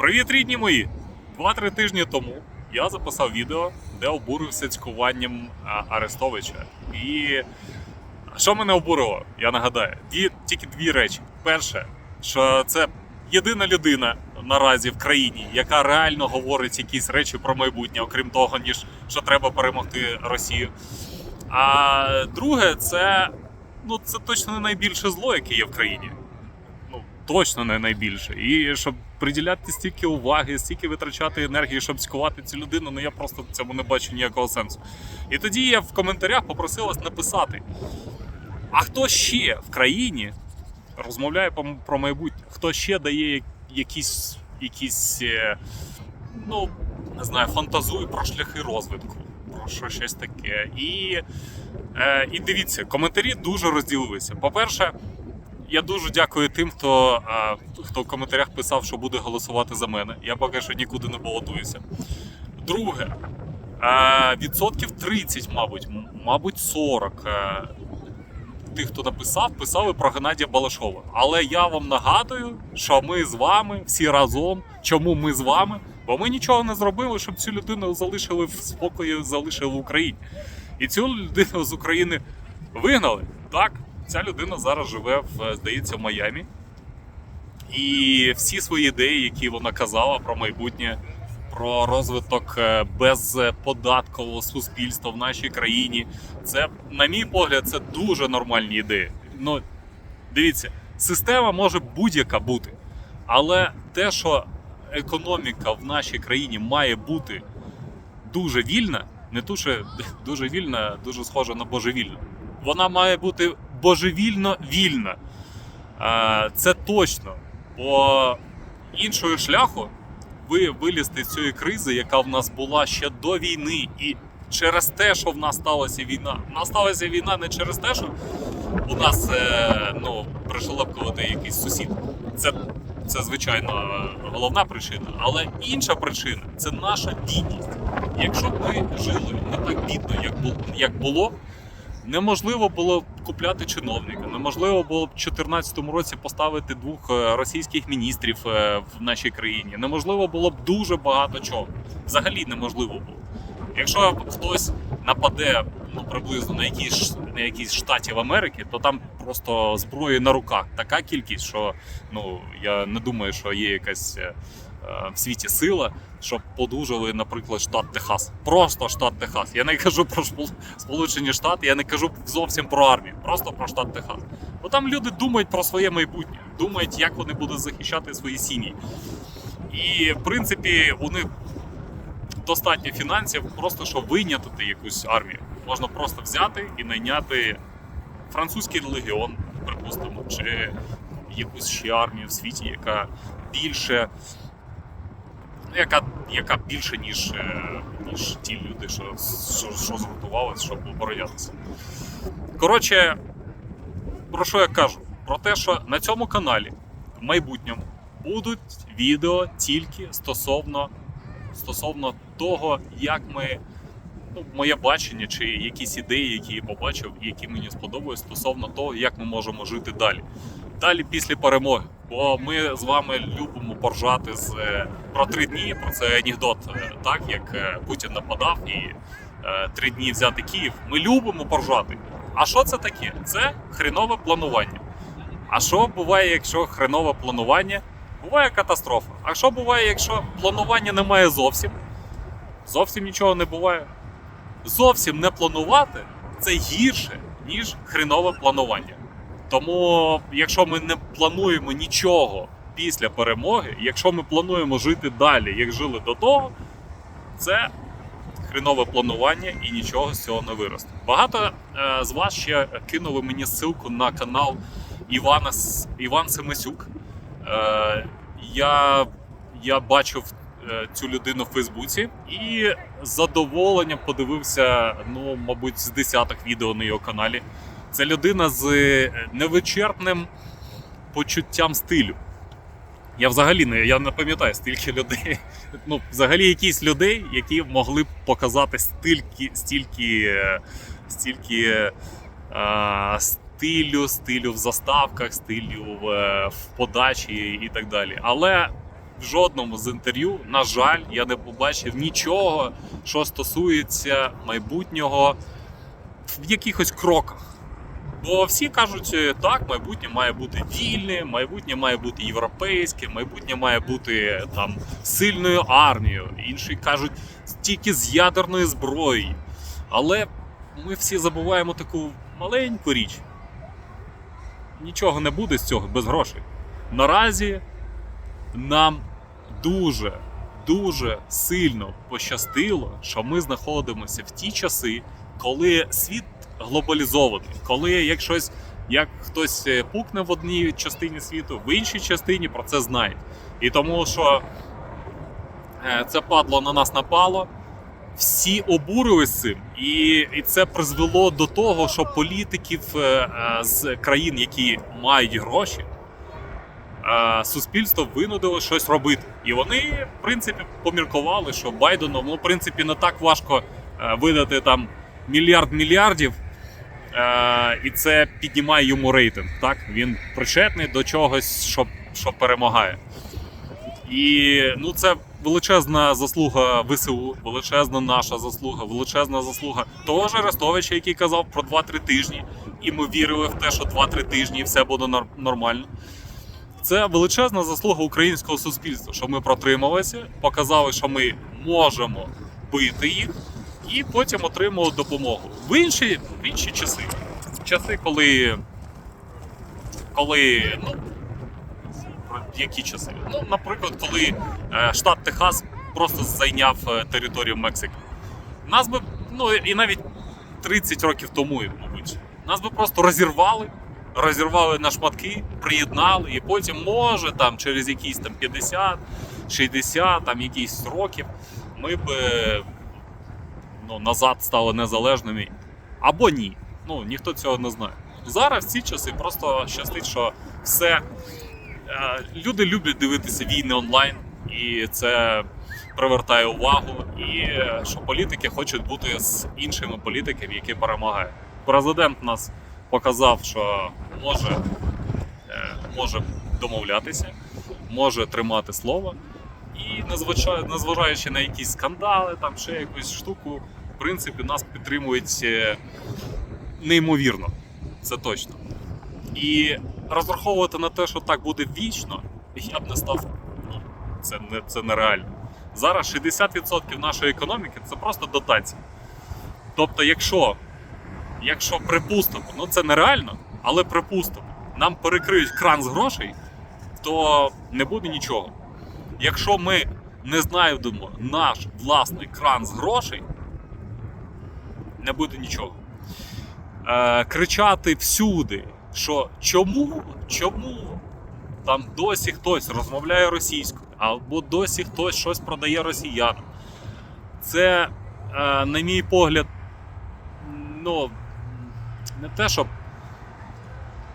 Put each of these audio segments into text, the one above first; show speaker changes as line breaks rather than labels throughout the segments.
Привіт, рідні мої! Два-три тижні тому я записав відео, де обурився цькуванням Арестовича. І що мене обурило? Я нагадаю, дві, тільки дві речі. Перше, що це єдина людина наразі в країні, яка реально говорить якісь речі про майбутнє, окрім того, ніж що треба перемогти Росію. А друге, це ну це точно не найбільше зло, яке є в країні. Ну точно не найбільше. І щоб приділяти стільки уваги, стільки витрачати енергії, щоб цькувати цю людину, ну я просто цьому не бачу ніякого сенсу. І тоді я в коментарях попросив вас написати: а хто ще в країні розмовляє про- про майбутнє? Хто ще дає якісь, якісь е, ну не знаю, фантазує про шляхи розвитку, про що щось таке. І, е, і дивіться, коментарі дуже розділилися. По-перше, я дуже дякую тим, хто, хто в коментарях писав, що буде голосувати за мене. Я поки що нікуди не балотуюся. Друге, відсотків 30, мабуть, мабуть, 40. е, Тих, хто написав, писали про Геннадія Балашова. Але я вам нагадую, що ми з вами всі разом. Чому ми з вами? Бо ми нічого не зробили, щоб цю людину залишили в спокої, залишили в Україні. І цю людину з України вигнали. Так, ця людина зараз живе в, здається, в Майамі. І всі свої ідеї, які вона казала про майбутнє, про розвиток е, безподаткового суспільства в нашій країні, це, на мій погляд, це дуже нормальні ідеї. Ну, дивіться, система може будь-яка бути, але те, що економіка в нашій країні має бути дуже вільна, не що дуже вільна, дуже схожа на божевільну. Вона має бути божевільно вільна. Е, Це точно. Бо іншого шляху ви вилізти з цієї кризи, яка в нас була ще до війни, і через те, що в нас сталася війна. В нас сталася війна не через те, що у нас е, ну, пришелепкувати якийсь сусід. Це, це звичайно головна причина. Але інша причина це наша бідність. Якщо б ми жили не так бідно, як було, неможливо було б купляти чиновника, неможливо було б в 2014 році поставити двох е, російських міністрів е, в нашій країні. Неможливо було б дуже багато чого. Взагалі неможливо було. Якщо хтось нападе ну приблизно на якісь на якісь штатів Америки, то там просто зброї на руках така кількість, що ну я не думаю, що є якась е, в світі сила, щоб подужали, наприклад, штат Техас. Просто штат Техас. Я не кажу про Сполучені Штати, я не кажу зовсім про армію, просто про штат Техас. Бо там люди думають про своє майбутнє, думають, як вони будуть захищати свої сім'ї. І в принципі, у них достатньо фінансів, просто щоб вийняти якусь армію. Можна просто взяти і найняти французький легіон, припустимо, чи якусь ще армію в світі, яка більше. Яка, яка більше, ніж, е, ніж ті люди, що, що, що згуртувалися, щоб оборонятися. Коротше, про що я кажу? Про те, що на цьому каналі в майбутньому будуть відео тільки стосовно, стосовно того, як ми. Ну, моє бачення чи якісь ідеї, які я побачив, які мені сподобались стосовно того, як ми можемо жити далі. Далі після перемоги. Бо ми з вами любимо поржати з е, про три дні. Про це анекдот, е, так як е, Путін нападав і три дні взяти Київ. Ми любимо поржати. А що це таке? Це хренове планування. А що буває, якщо хренове планування? Буває катастрофа. А що буває, якщо планування немає зовсім? Зовсім нічого не буває. Зовсім не планувати це гірше, ніж хренове планування. Тому, якщо ми не плануємо нічого після перемоги, якщо ми плануємо жити далі, як жили до того, це хренове планування і нічого з цього не виросте. Багато е, з вас ще кинули мені ссылку на канал Івана Іван Семисюк. Е, я, я бачив е, цю людину в Фейсбуці і з задоволенням подивився, ну, мабуть, з десяток відео на його каналі. Це людина з е, невичерпним почуттям стилю. Я взагалі не, я не пам'ятаю стільки людей. Ну, взагалі, якісь людей, які могли б показати стільки, стільки, стільки е, стилю, стилю в заставках, стилю в, е, в подачі і так далі. Але в жодному з інтерв'ю, на жаль, я не побачив нічого, що стосується майбутнього в якихось кроках. Бо всі кажуть, е, так, майбутнє має бути вільне, майбутнє має бути європейське, майбутнє має бути там сильною армією. Інші кажуть тільки з ядерною зброєю. Але ми всі забуваємо таку маленьку річ. Нічого не буде з цього без грошей. Наразі нам дуже, дуже сильно пощастило, що ми знаходимося в ті часи, коли світ глобалізований, коли як щось, як хтось е, пукне в одній частині світу, в іншій частині про це знають. І тому що е, це падло на нас напало. Всі обурились цим, і, і це призвело до того, що політиків е, з країн, які мають гроші, суспільство винудило щось робити. І вони, в принципі, поміркували, що Байдену, ну, в принципі, не так важко видати там мільярд мільярдів, і це піднімає йому рейтинг. Так? Він причетний до чогось, що, що перемагає. І ну, це величезна заслуга ВСУ, величезна наша заслуга, величезна заслуга того ж Арестовича, який казав про 2-3 тижні, і ми вірили в те, що 2-3 тижні все буде нормально. Це величезна заслуга українського суспільства, що ми протрималися, показали, що ми можемо бити їх, і потім отримали допомогу. В інші, в інші часи. Часи, коли. коли ну, які часи? Ну, наприклад, коли е, штат Техас просто зайняв е, територію Мексики. Нас би, ну і навіть 30 років тому, мабуть, нас би просто розірвали, розірвали на шматки, приєднали, і потім, може, там через якісь там 50, 60, там якісь років, ми б е, ну, назад стали незалежними. Або ні. Ну, ніхто цього не знає. Зараз ці часи просто щастить, що все Е, Люди люблять дивитися війни онлайн, і це привертає увагу. І е, що політики хочуть бути з іншими політиками, які перемагають. Президент нас показав, що може, е, може домовлятися, може тримати слово. І незважаючи на якісь скандали, там ще якусь штуку, принципі, нас підтримують е, неймовірно. Це точно. І розраховувати на те, що так буде вічно, я б не став. Ну, це, не, це нереально. Зараз 60% нашої економіки це просто дотації. Тобто, якщо, якщо припустимо, ну це нереально, але припустимо, нам перекриють кран з грошей, то не буде нічого. Якщо ми не знайдемо наш власний кран з грошей, не буде нічого. Е, кричати всюди, що чому, чому там досі хтось розмовляє російською, або досі хтось щось продає росіянам. Це, е, на мій погляд, ну, не те, щоб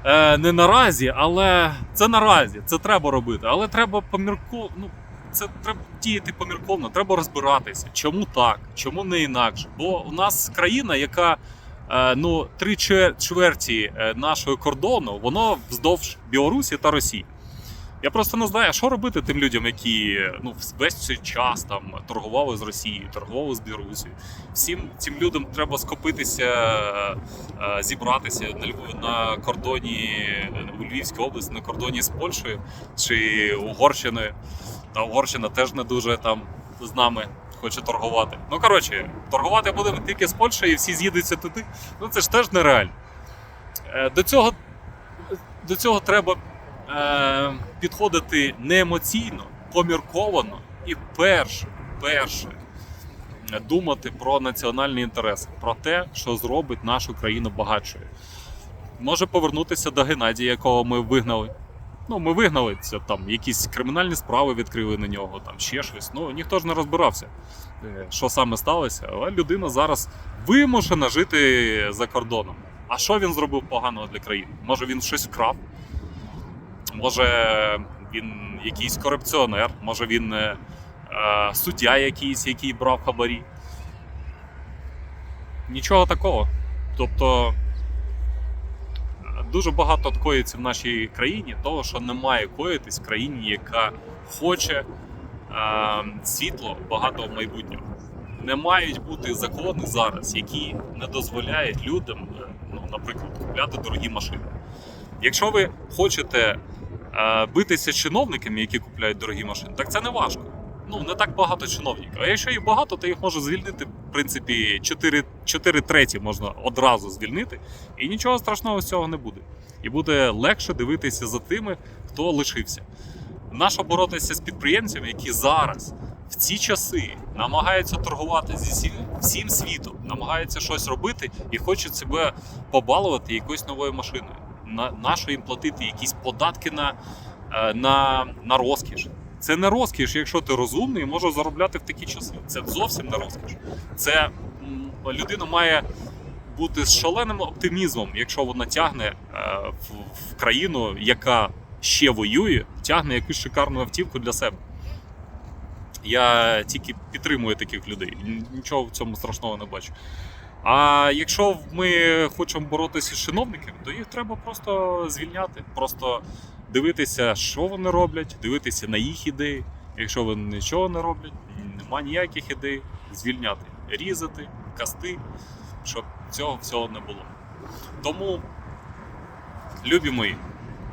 е, не наразі, але це наразі, це треба робити. Але треба помірку... ну, це треба діяти помірковно, треба розбиратися, чому так, чому не інакше. Бо у нас країна, яка Е, ну, три чверті е, нашого кордону, воно вздовж Білорусі та Росії. Я просто не знаю, що робити тим людям, які ну, весь цей час там торгували з Росією, торгували з Білорусією. Всім цим людям треба скопитися, е, зібратися на, Львов- на кордоні у Львівській області, на кордоні з Польщею чи Угорщиною. Та Угорщина теж не дуже там з нами хоче торгувати. Ну коротше, торгувати будемо тільки з Польщею, і всі з'їдуться туди. Ну це ж теж нереально. Е, До цього, до цього треба е, підходити не емоційно, помірковано і перше, перше е, думати про національні інтереси, про те, що зробить нашу країну багатшою. Може повернутися до Геннадія, якого ми вигнали. Ну, ми вигнали це там, якісь кримінальні справи відкрили на нього, там ще щось. Ну ніхто ж не розбирався, е, що саме сталося. Але людина зараз вимушена жити за кордоном. А що він зробив поганого для країни? Може він щось вкрав? Може він якийсь корупціонер, може він е, е, суддя якийсь, який брав хабарі. Нічого такого. Тобто дуже багато коїться в нашій країні, того, що не має коїтись в країні, яка хоче світло багато майбутнього. Не мають бути закони зараз, які не дозволяють людям, е, ну, наприклад, купляти дорогі машини. Якщо ви хочете е, битися з чиновниками, які купляють дорогі машини, так це не важко. Ну, не так багато чиновників. А якщо їх багато, то їх може звільнити, в принципі, 4, 4 треті можна одразу звільнити, і нічого страшного з цього не буде. І буде легше дивитися за тими, хто лишився. Нащо боротися з підприємцями, які зараз в ці часи намагаються торгувати зі всім, всім світом, намагаються щось робити і хочуть себе побалувати якоюсь новою машиною. На, нащо їм платити якісь податки на, е, на, на розкіш? Це не розкіш, якщо ти розумний і можеш заробляти в такі часи. Це зовсім не розкіш. Це людина має бути з шаленим оптимізмом, якщо вона тягне е, в, країну, яка ще воює, тягне якусь шикарну автівку для себе. Я тільки підтримую таких людей. Нічого в цьому страшного не бачу. А якщо ми хочемо боротися з чиновниками, то їх треба просто звільняти, просто дивитися, що вони роблять, дивитися на їх ідеї. Якщо вони нічого не роблять, нема ніяких ідей, звільняти, різати, касти, щоб цього всього не було. Тому, любі мої,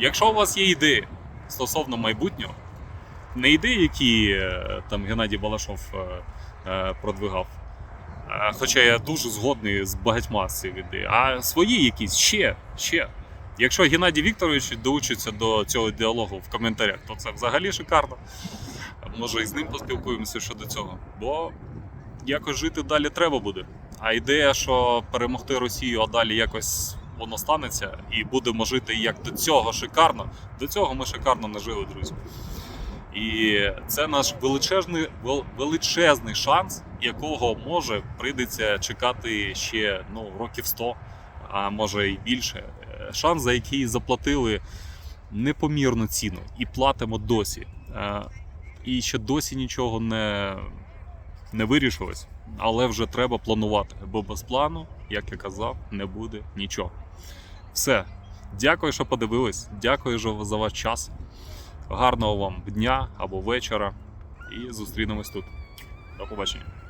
якщо у вас є ідеї стосовно майбутнього, не ідеї, які е, там Геннадій Балашов е, е, продвигав. Хоча я дуже згодний з багатьма з цих ідей, а свої якісь ще, ще. Якщо Геннадій Вікторович долучиться до цього діалогу в коментарях, то це взагалі шикарно. Може і з ним поспілкуємося щодо цього. Бо якось жити далі треба буде. А ідея, що перемогти Росію, а далі якось воно станеться, і будемо жити як до цього шикарно, до цього ми шикарно не жили, друзі. І це наш величезний, вел- величезний шанс, якого може прийдеться чекати ще ну, років 100, а може і більше. Шанс, за який заплатили непомірну ціну і платимо досі. Е, І ще досі нічого не, не вирішилось, але вже треба планувати, бо без плану, як я казав, не буде нічого. Все. Дякую, що подивились. Дякую за ваш час. Гарного вам дня або вечора. І зустрінемось тут. До побачення.